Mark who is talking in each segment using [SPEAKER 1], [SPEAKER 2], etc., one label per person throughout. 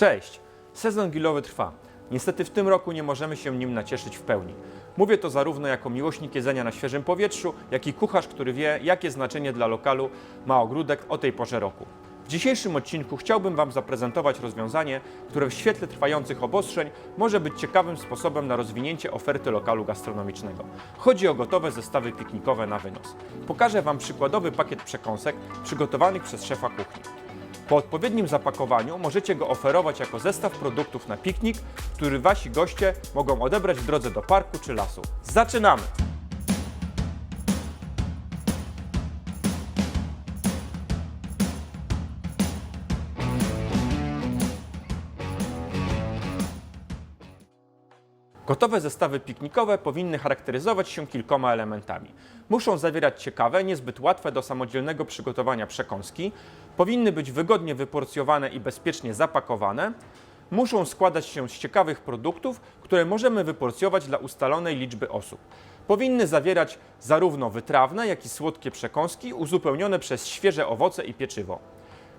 [SPEAKER 1] Cześć! Sezon grillowy trwa. Niestety w tym roku nie możemy się nim nacieszyć w pełni. Mówię to zarówno jako miłośnik jedzenia na świeżym powietrzu, jak i kucharz, który wie, jakie znaczenie dla lokalu ma ogródek o tej porze roku. W dzisiejszym odcinku chciałbym Wam zaprezentować rozwiązanie, które w świetle trwających obostrzeń może być ciekawym sposobem na rozwinięcie oferty lokalu gastronomicznego. Chodzi o gotowe zestawy piknikowe na wynos. Pokażę Wam przykładowy pakiet przekąsek przygotowanych przez szefa kuchni. Po odpowiednim zapakowaniu możecie go oferować jako zestaw produktów na piknik, który Wasi goście mogą odebrać w drodze do parku czy lasu. Zaczynamy! Gotowe zestawy piknikowe powinny charakteryzować się kilkoma elementami. Muszą zawierać ciekawe, niezbyt łatwe do samodzielnego przygotowania przekąski, powinny być wygodnie wyporcjowane i bezpiecznie zapakowane, muszą składać się z ciekawych produktów, które możemy wyporcjować dla ustalonej liczby osób. Powinny zawierać zarówno wytrawne, jak i słodkie przekąski uzupełnione przez świeże owoce i pieczywo.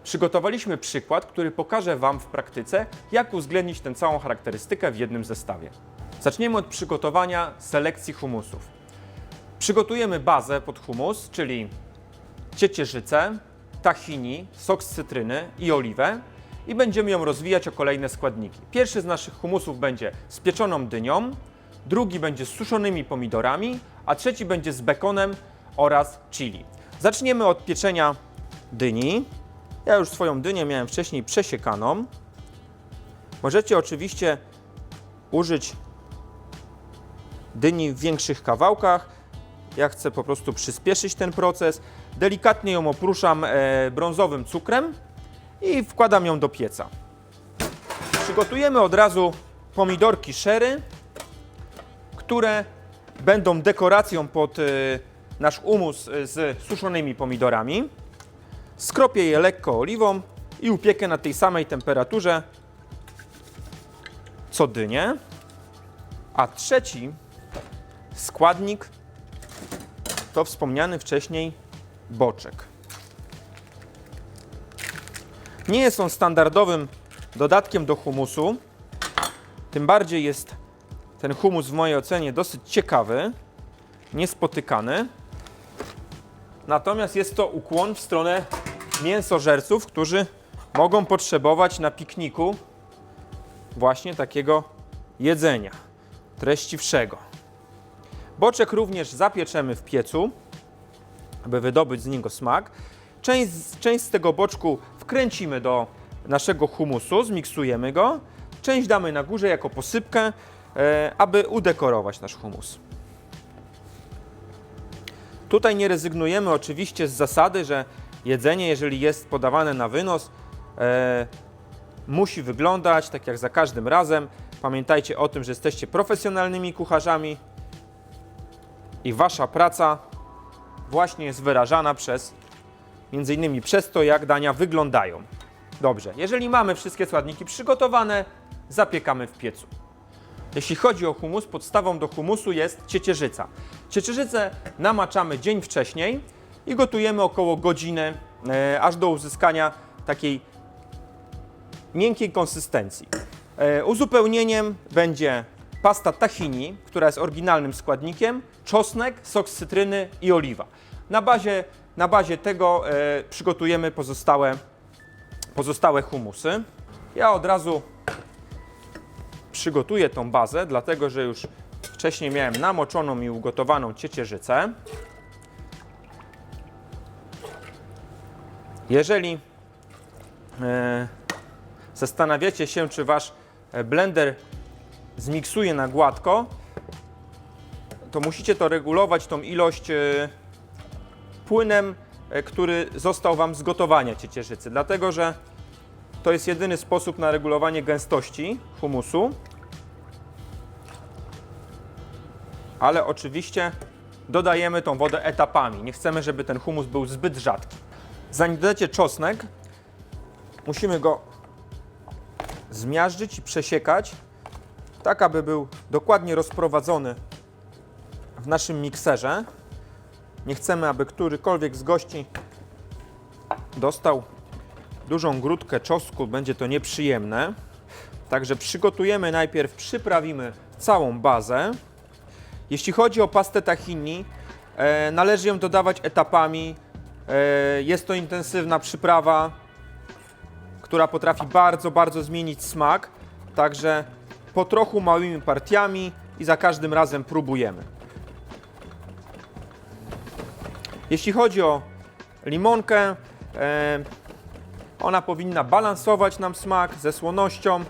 [SPEAKER 1] Przygotowaliśmy przykład, który pokaże Wam w praktyce, jak uwzględnić tę całą charakterystykę w jednym zestawie. Zaczniemy od przygotowania selekcji humusów. Przygotujemy bazę pod humus, czyli ciecierzycę, tahini, sok z cytryny i oliwę i będziemy ją rozwijać o kolejne składniki. Pierwszy z naszych humusów będzie z pieczoną dynią, drugi będzie z suszonymi pomidorami, a trzeci będzie z bekonem oraz chili. Zaczniemy od pieczenia dyni. Ja już swoją dynię miałem wcześniej przesiekaną. Możecie oczywiście użyć dyni w większych kawałkach. Ja chcę po prostu przyspieszyć ten proces. Delikatnie ją opruszam e, brązowym cukrem i wkładam ją do pieca. Przygotujemy od razu pomidorki sherry, które będą dekoracją pod e, nasz umus e, z suszonymi pomidorami. Skropię je lekko oliwą i upiekę na tej samej temperaturze co dynię. A trzeci składnik to wspomniany wcześniej boczek. Nie jest on standardowym dodatkiem do humusu. Tym bardziej jest ten humus w mojej ocenie dosyć ciekawy, niespotykany. Natomiast jest to ukłon w stronę mięsożerców, którzy mogą potrzebować na pikniku właśnie takiego jedzenia treściwszego. Boczek również zapieczemy w piecu, aby wydobyć z niego smak. Część, część z tego boczku wkręcimy do naszego humusu, zmiksujemy go. Część damy na górze jako posypkę, e, aby udekorować nasz humus. Tutaj nie rezygnujemy oczywiście z zasady, że jedzenie, jeżeli jest podawane na wynos, e, musi wyglądać tak jak za każdym razem. Pamiętajcie o tym, że jesteście profesjonalnymi kucharzami i wasza praca właśnie jest wyrażana przez między innymi przez to, jak dania wyglądają. Dobrze, jeżeli mamy wszystkie składniki przygotowane, zapiekamy w piecu. Jeśli chodzi o humus, podstawą do humusu jest ciecierzyca. Ciecierzycę namaczamy dzień wcześniej i gotujemy około godziny, e, aż do uzyskania takiej miękkiej konsystencji. E, uzupełnieniem będzie pasta tahini, która jest oryginalnym składnikiem, czosnek, sok z cytryny i oliwa. Na bazie, na bazie tego e, przygotujemy pozostałe, pozostałe humusy. Ja od razu przygotuję tą bazę, dlatego że już wcześniej miałem namoczoną i ugotowaną ciecierzycę. Jeżeli e, zastanawiacie się, czy wasz e, blender zmiksuje na gładko, to musicie to regulować, tą ilość e, płynem, e, który został wam z gotowania ciecierzycy, dlatego że to jest jedyny sposób na regulowanie gęstości humusu. Ale oczywiście dodajemy tą wodę etapami. Nie chcemy, żeby ten humus był zbyt rzadki. Zanim dodacie czosnek, musimy go zmiażdżyć i przesiekać, tak aby był dokładnie rozprowadzony w naszym mikserze. Nie chcemy, aby którykolwiek z gości dostał dużą grudkę czosnku, będzie to nieprzyjemne. Także przygotujemy najpierw, przyprawimy całą bazę. Jeśli chodzi o pastę tahini, e, należy ją dodawać etapami. E, jest to intensywna przyprawa, która potrafi bardzo, bardzo zmienić smak. Także po trochu małymi partiami i za każdym razem próbujemy. Jeśli chodzi o limonkę, e, ona powinna balansować nam smak ze słonością.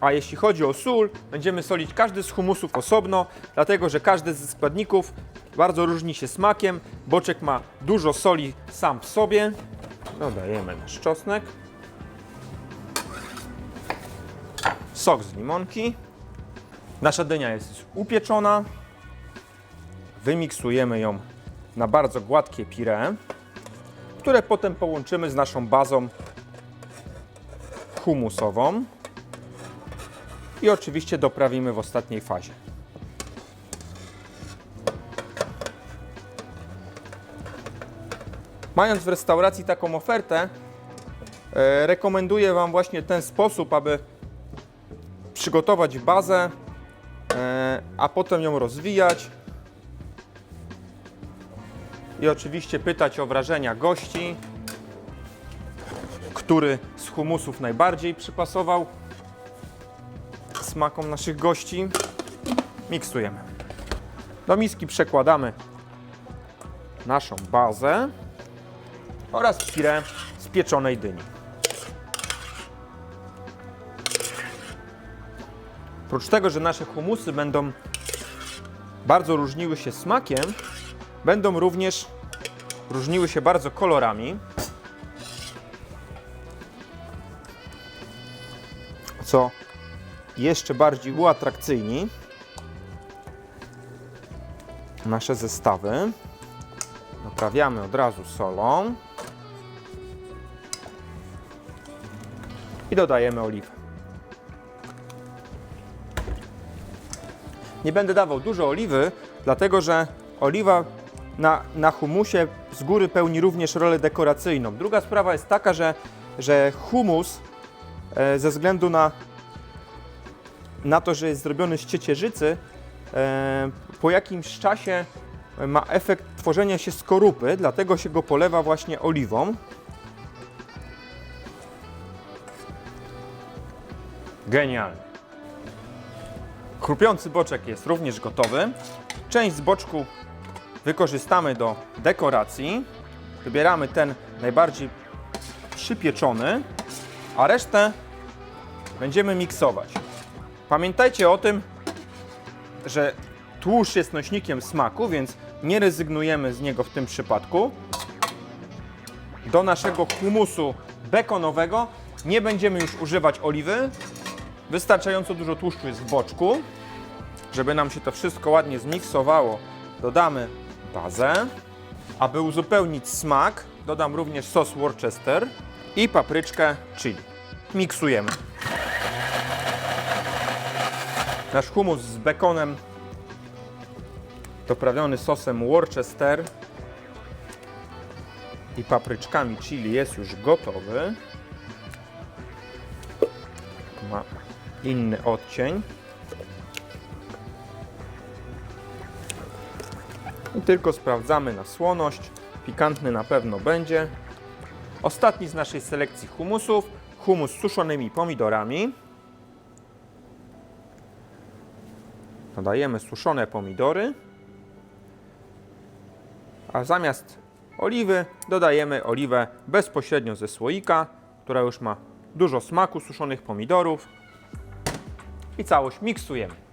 [SPEAKER 1] A jeśli chodzi o sól, będziemy solić każdy z humusów osobno, dlatego że każdy ze składników bardzo różni się smakiem. Boczek ma dużo soli sam w sobie. Dodajemy nasz czosnek. Sok z limonki. Nasza dynia jest upieczona. Wymiksujemy ją na bardzo gładkie pire, które potem połączymy z naszą bazą humusową i oczywiście doprawimy w ostatniej fazie. Mając w restauracji taką ofertę, e, rekomenduję Wam właśnie ten sposób, aby przygotować bazę, e, a potem ją rozwijać. I oczywiście pytać o wrażenia gości, który z humusów najbardziej przypasował smakom naszych gości. Miksujemy. Do miski przekładamy naszą bazę oraz pire z pieczonej dyni. Oprócz tego, że nasze humusy będą bardzo różniły się smakiem, będą również różniły się bardzo kolorami. Co jeszcze bardziej uatrakcyjni nasze zestawy. Naprawiamy od razu solą i dodajemy oliwę. Nie będę dawał dużo oliwy, dlatego że oliwa na, na humusie z góry pełni również rolę dekoracyjną. Druga sprawa jest taka, że, że humus e, ze względu na na to, że jest zrobiony z ciecierzycy, e, po jakimś czasie ma efekt tworzenia się skorupy, dlatego się go polewa właśnie oliwą. Genialnie. Chrupiący boczek jest również gotowy. Część z boczku wykorzystamy do dekoracji. Wybieramy ten najbardziej przypieczony, a resztę będziemy miksować. Pamiętajcie o tym, że tłuszcz jest nośnikiem smaku, więc nie rezygnujemy z niego w tym przypadku. Do naszego humusu bekonowego nie będziemy już używać oliwy. Wystarczająco dużo tłuszczu jest w boczku. Żeby nam się to wszystko ładnie zmiksowało, dodamy Aby uzupełnić smak, dodam również sos Worcester i papryczkę chili. Miksujemy. Nasz humus z bekonem doprawiony sosem Worcester i papryczkami chili jest już gotowy. Ma inny odcień. I tylko sprawdzamy na słoność. Pikantny na pewno będzie. Ostatni z naszej selekcji humusów. Humus z suszonymi pomidorami. Dodajemy suszone pomidory, a zamiast oliwy dodajemy oliwę bezpośrednio ze słoika, która już ma dużo smaku suszonych pomidorów i całość miksujemy.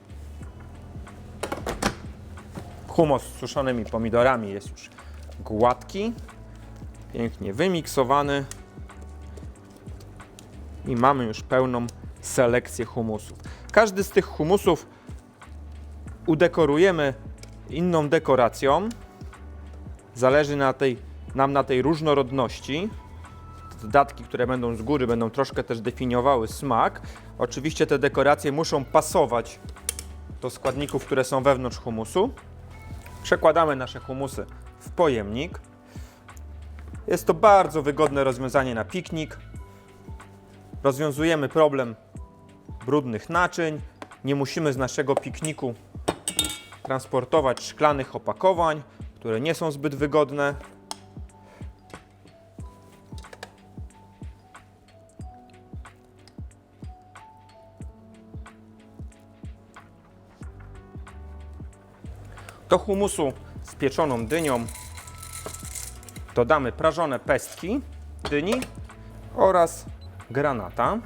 [SPEAKER 1] Humus z suszonymi pomidorami jest już gładki, pięknie wymiksowany i mamy już pełną selekcję humusów. Każdy z tych humusów udekorujemy inną dekoracją. Zależy na tej, nam na tej różnorodności. Dodatki, które będą z góry, będą troszkę też definiowały smak. Oczywiście te dekoracje muszą pasować do składników, które są wewnątrz humusu. Przekładamy nasze humusy w pojemnik. Jest to bardzo wygodne rozwiązanie na piknik. rozwiązujemy problem brudnych naczyń. Nie musimy z naszego pikniku transportować szklanych opakowań, które nie są zbyt wygodne. Do humusu z pieczoną dynią dodamy prażone pestki dyni oraz granata.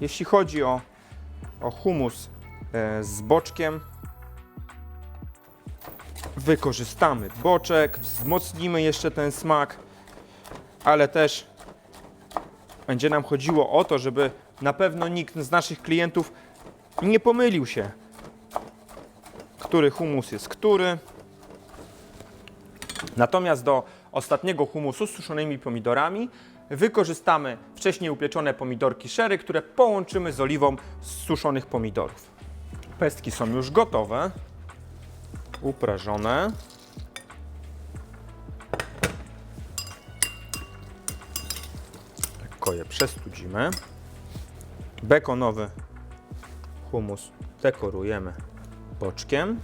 [SPEAKER 1] Jeśli chodzi o, o humus e, z boczkiem, wykorzystamy boczek, wzmocnimy jeszcze ten smak, ale też będzie nam chodziło o to, żeby na pewno nikt z naszych klientów nie pomylił się, który humus jest który. Natomiast do ostatniego humusu z suszonymi pomidorami wykorzystamy wcześniej upieczone pomidorki sherry, które połączymy z oliwą z suszonych pomidorów. Pestki są już gotowe, uprażone. Lekko je przestudzimy. Bekonowy humus dekorujemy boczkiem.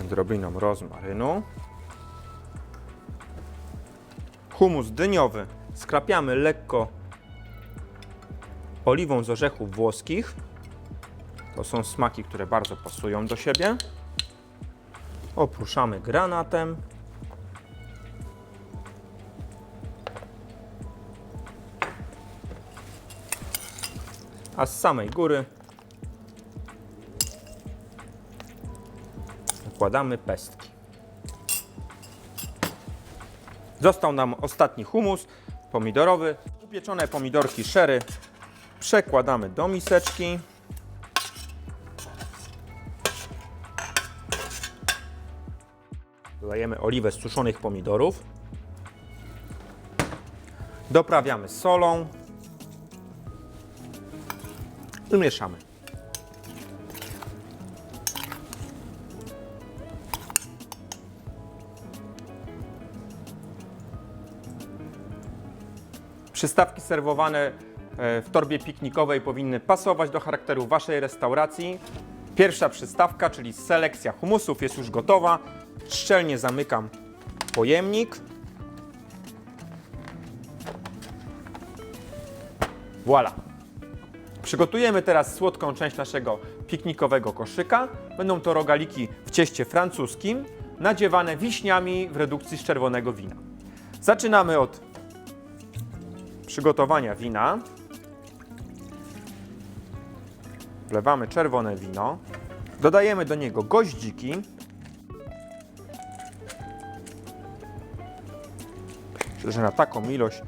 [SPEAKER 1] Odrobiną rozmarynu. Humus dyniowy skrapiamy lekko oliwą z orzechów włoskich. To są smaki, które bardzo pasują do siebie. Opruszamy granatem. A z samej góry nakładamy pestki. Został nam ostatni humus pomidorowy. Upieczone pomidorki sherry przekładamy do miseczki. Dodajemy oliwę z suszonych pomidorów. Doprawiamy solą. I mieszamy. Przystawki serwowane e, w torbie piknikowej powinny pasować do charakteru Waszej restauracji. Pierwsza przystawka, czyli selekcja humusów jest już gotowa. Szczelnie zamykam pojemnik. Voilà. Przygotujemy teraz słodką część naszego piknikowego koszyka. Będą to rogaliki w cieście francuskim, nadziewane wiśniami w redukcji z czerwonego wina. Zaczynamy od przygotowania wina. Wlewamy czerwone wino. Dodajemy do niego goździki. Myślę, że na taką ilość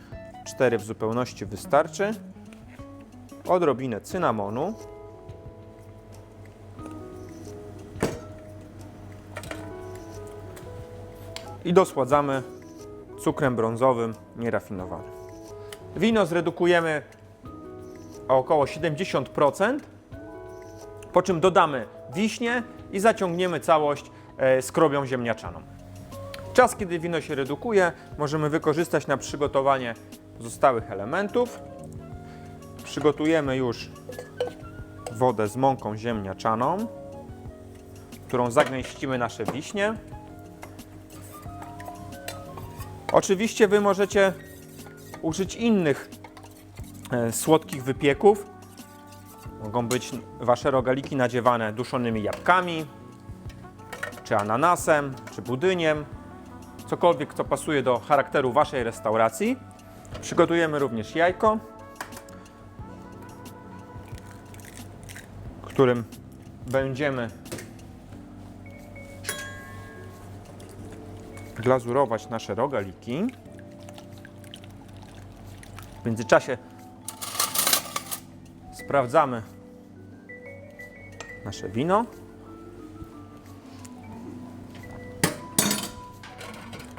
[SPEAKER 1] 4 w zupełności wystarczy. Odrobinę cynamonu. I dosładzamy cukrem brązowym nierafinowanym. Wino zredukujemy o około 70%, po czym dodamy wiśnie i zaciągniemy całość e, skrobią ziemniaczaną. Czas, kiedy wino się redukuje, możemy wykorzystać na przygotowanie pozostałych elementów. Przygotujemy już wodę z mąką ziemniaczaną, którą zagęścimy nasze wiśnie. Oczywiście Wy możecie użyć innych e, słodkich wypieków. Mogą być Wasze rogaliki nadziewane duszonymi jabłkami, czy ananasem, czy budyniem. Cokolwiek, co pasuje do charakteru Waszej restauracji. Przygotujemy również jajko, którym będziemy glazurować nasze rogaliki. W międzyczasie sprawdzamy nasze wino.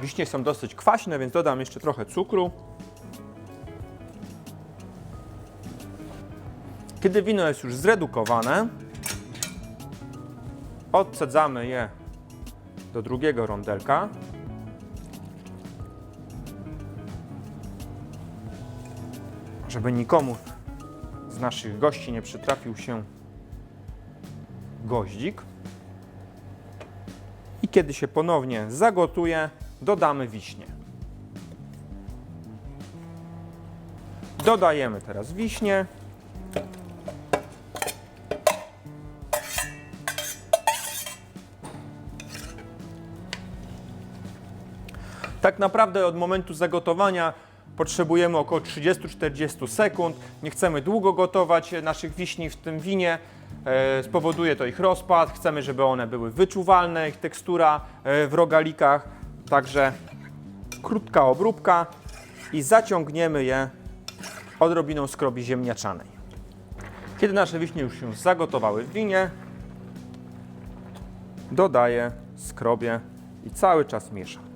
[SPEAKER 1] Wiśnie są dosyć kwaśne, więc dodam jeszcze trochę cukru. Kiedy wino jest już zredukowane, odsadzamy je do drugiego rondelka. żeby nikomu z naszych gości nie przytrafił się goździk. I kiedy się ponownie zagotuje, dodamy wiśnie. Dodajemy teraz wiśnie. Tak naprawdę od momentu zagotowania potrzebujemy około 30-40 sekund. Nie chcemy długo gotować naszych wiśni w tym winie. E, Spowoduje to ich rozpad. Chcemy, żeby one były wyczuwalne, ich tekstura e, w rogalikach. Także krótka obróbka i zaciągniemy je odrobiną skrobi ziemniaczanej. Kiedy nasze wiśnie już się zagotowały w winie, dodaję skrobię i cały czas mieszam.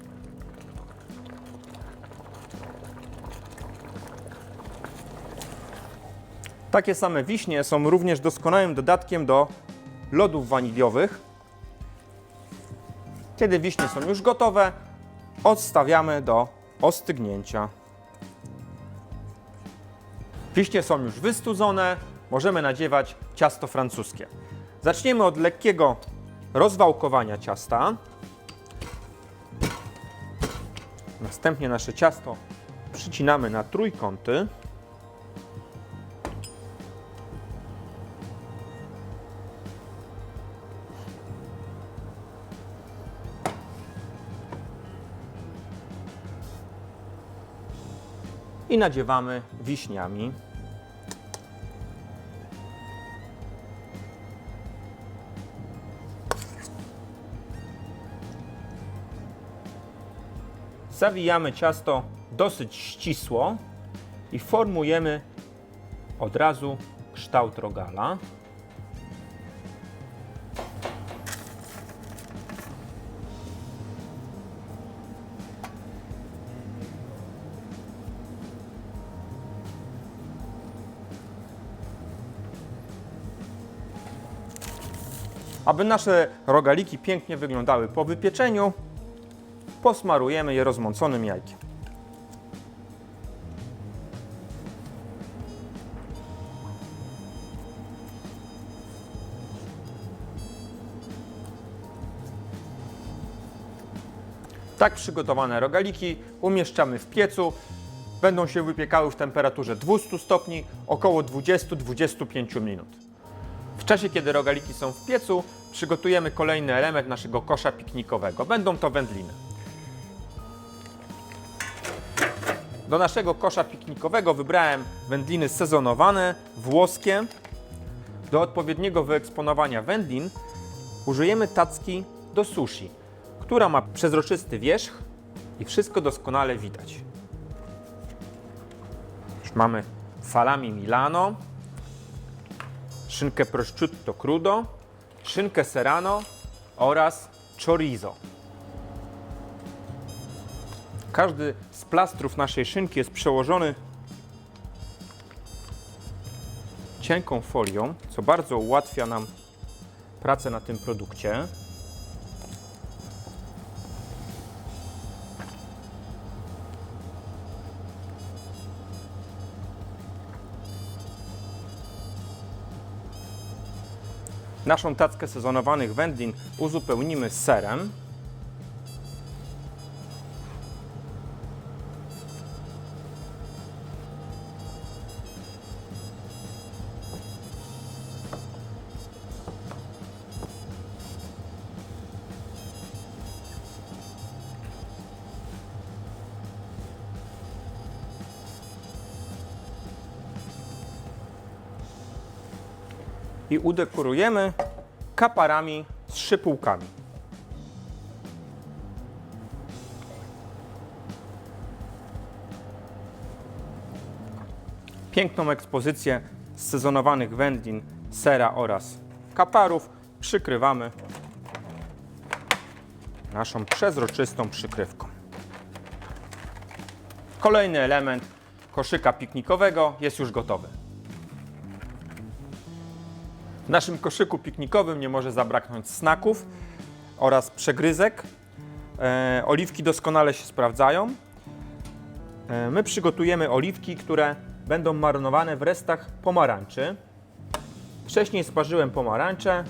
[SPEAKER 1] Takie same wiśnie są również doskonałym dodatkiem do lodów waniliowych. Kiedy wiśnie są już gotowe, odstawiamy do ostygnięcia. Wiśnie są już wystudzone, możemy nadziewać ciasto francuskie. Zaczniemy od lekkiego rozwałkowania ciasta. Następnie nasze ciasto przycinamy na trójkąty. I nadziewamy wiśniami. Zawijamy ciasto dosyć ścisło i formujemy od razu kształt rogala. Aby nasze rogaliki pięknie wyglądały po wypieczeniu, posmarujemy je rozmąconym jajkiem. Tak przygotowane rogaliki umieszczamy w piecu. Będą się wypiekały w temperaturze 200 stopni około 20-25 minut. Czasie, kiedy rogaliki są w piecu, przygotujemy kolejny element naszego kosza piknikowego. Będą to wędliny. Do naszego kosza piknikowego wybrałem wędliny sezonowane, włoskie. Do odpowiedniego wyeksponowania wędlin użyjemy tacki do sushi, która ma przezroczysty wierzch i wszystko doskonale widać. Już mamy salami Milano, szynkę prosciutto crudo, szynkę serrano oraz chorizo. Każdy z plastrów naszej szynki jest przełożony cienką folią, co bardzo ułatwia nam pracę na tym produkcie. Naszą tackę sezonowanych wędlin uzupełnimy serem. I udekorujemy kaparami z szypułkami. Piękną ekspozycję sezonowanych wędlin, sera oraz kaparów przykrywamy naszą przezroczystą przykrywką. Kolejny element koszyka piknikowego jest już gotowy. W naszym koszyku piknikowym nie może zabraknąć snaków oraz przegryzek. E, oliwki doskonale się sprawdzają. E, my przygotujemy oliwki, które będą marynowane w restach pomarańczy. Wcześniej sparzyłem pomarańcze,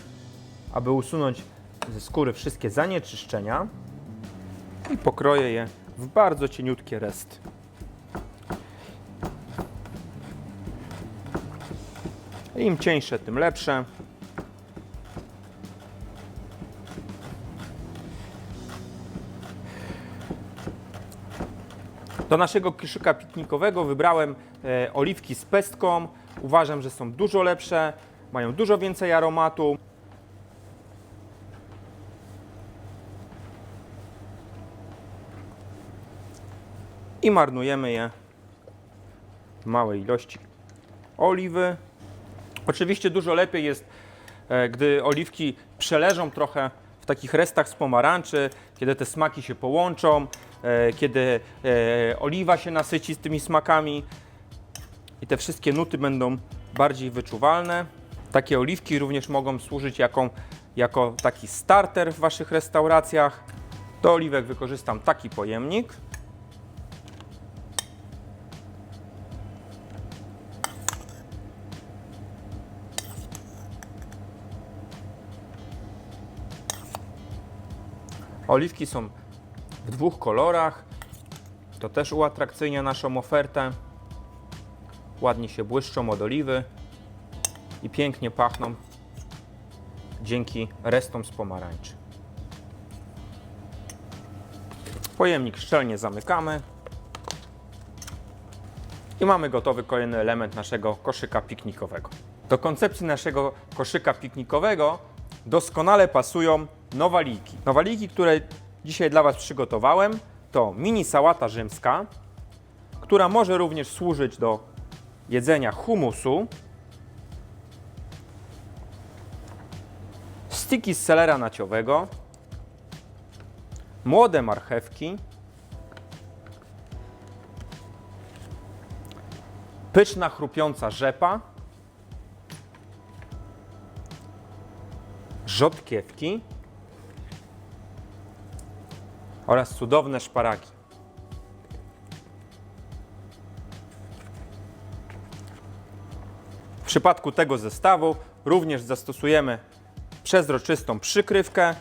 [SPEAKER 1] aby usunąć ze skóry wszystkie zanieczyszczenia i pokroję je w bardzo cieniutkie resty. Im cieńsze, tym lepsze. Do naszego koszyka piknikowego wybrałem e, oliwki z pestką. Uważam, że są dużo lepsze, mają dużo więcej aromatu. I marnujemy je w małej ilości oliwy. Oczywiście dużo lepiej jest, e, gdy oliwki przeleżą trochę w takich restach z pomarańczy, kiedy te smaki się połączą, e, kiedy e, oliwa się nasyci z tymi smakami i te wszystkie nuty będą bardziej wyczuwalne. Takie oliwki również mogą służyć jako, jako taki starter w Waszych restauracjach. Do oliwek wykorzystam taki pojemnik. Oliwki są w dwóch kolorach. To też uatrakcyjnia naszą ofertę. Ładnie się błyszczą od oliwy i pięknie pachną dzięki restom z pomarańczy. Pojemnik szczelnie zamykamy. I mamy gotowy kolejny element naszego koszyka piknikowego. Do koncepcji naszego koszyka piknikowego doskonale pasują nowaliki. Nowaliki, które dzisiaj dla Was przygotowałem, to mini sałata rzymska, która może również służyć do jedzenia humusu, stiki z selera naciowego, młode marchewki, pyszna chrupiąca rzepa, rzodkiewki oraz cudowne szparagi. W przypadku tego zestawu również zastosujemy przezroczystą przykrywkę,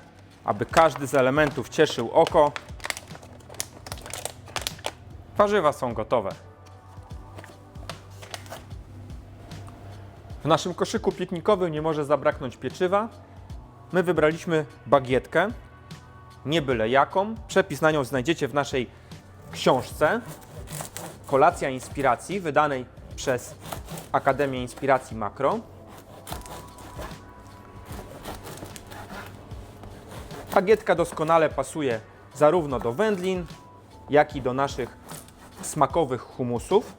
[SPEAKER 1] aby każdy z elementów cieszył oko. Warzywa są gotowe. W naszym koszyku piknikowym nie może zabraknąć pieczywa. My wybraliśmy bagietkę, nie byle jaką. Przepis na nią znajdziecie w naszej książce Kolacja Inspiracji, wydanej przez Akademię Inspiracji Makro. Bagietka doskonale pasuje zarówno do wędlin, jak i do naszych smakowych humusów.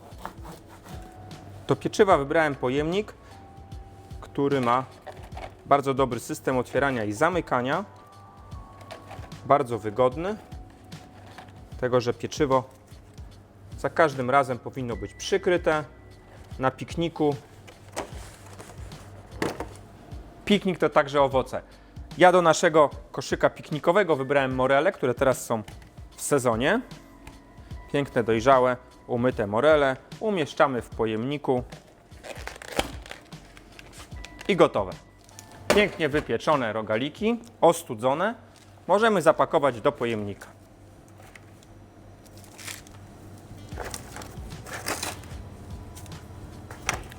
[SPEAKER 1] Do pieczywa wybrałem pojemnik, który ma bardzo dobry system otwierania i zamykania. Bardzo wygodny. Tego, że pieczywo za każdym razem powinno być przykryte na pikniku. Piknik to także owoce. Ja do naszego koszyka piknikowego wybrałem morele, które teraz są w sezonie. Piękne, dojrzałe, umyte morele. Umieszczamy w pojemniku i gotowe. Pięknie wypieczone rogaliki, ostudzone, możemy zapakować do pojemnika.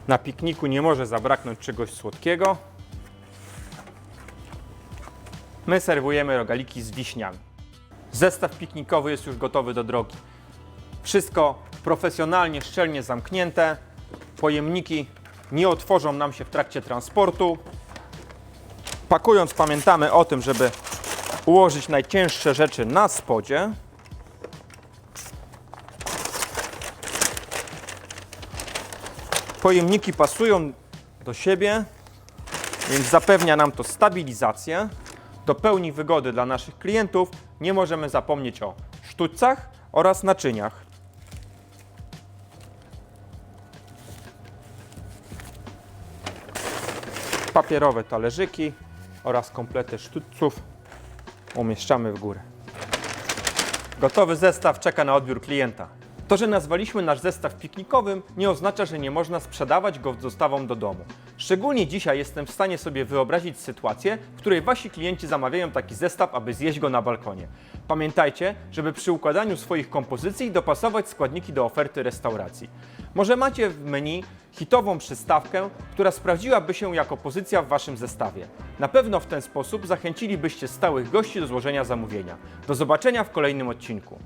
[SPEAKER 1] Na pikniku nie może zabraknąć czegoś słodkiego. My serwujemy rogaliki z wiśniami. Zestaw piknikowy jest już gotowy do drogi. Wszystko profesjonalnie, szczelnie zamknięte. Pojemniki nie otworzą nam się w trakcie transportu. Pakując pamiętamy o tym, żeby ułożyć najcięższe rzeczy na spodzie. Pojemniki pasują do siebie, więc zapewnia nam to stabilizację. Do pełni wygody dla naszych klientów nie możemy zapomnieć o sztućcach oraz naczyniach. Papierowe talerzyki oraz komplety sztućców umieszczamy w górę. Gotowy zestaw czeka na odbiór klienta. To, że nazwaliśmy nasz zestaw piknikowym, nie oznacza, że nie można sprzedawać go z dostawą do domu. Szczególnie dzisiaj jestem w stanie sobie wyobrazić sytuację, w której wasi klienci zamawiają taki zestaw, aby zjeść go na balkonie. Pamiętajcie, żeby przy układaniu swoich kompozycji dopasować składniki do oferty restauracji. Może macie w menu hitową przystawkę, która sprawdziłaby się jako pozycja w waszym zestawie. Na pewno w ten sposób zachęcilibyście stałych gości do złożenia zamówienia. Do zobaczenia w kolejnym odcinku.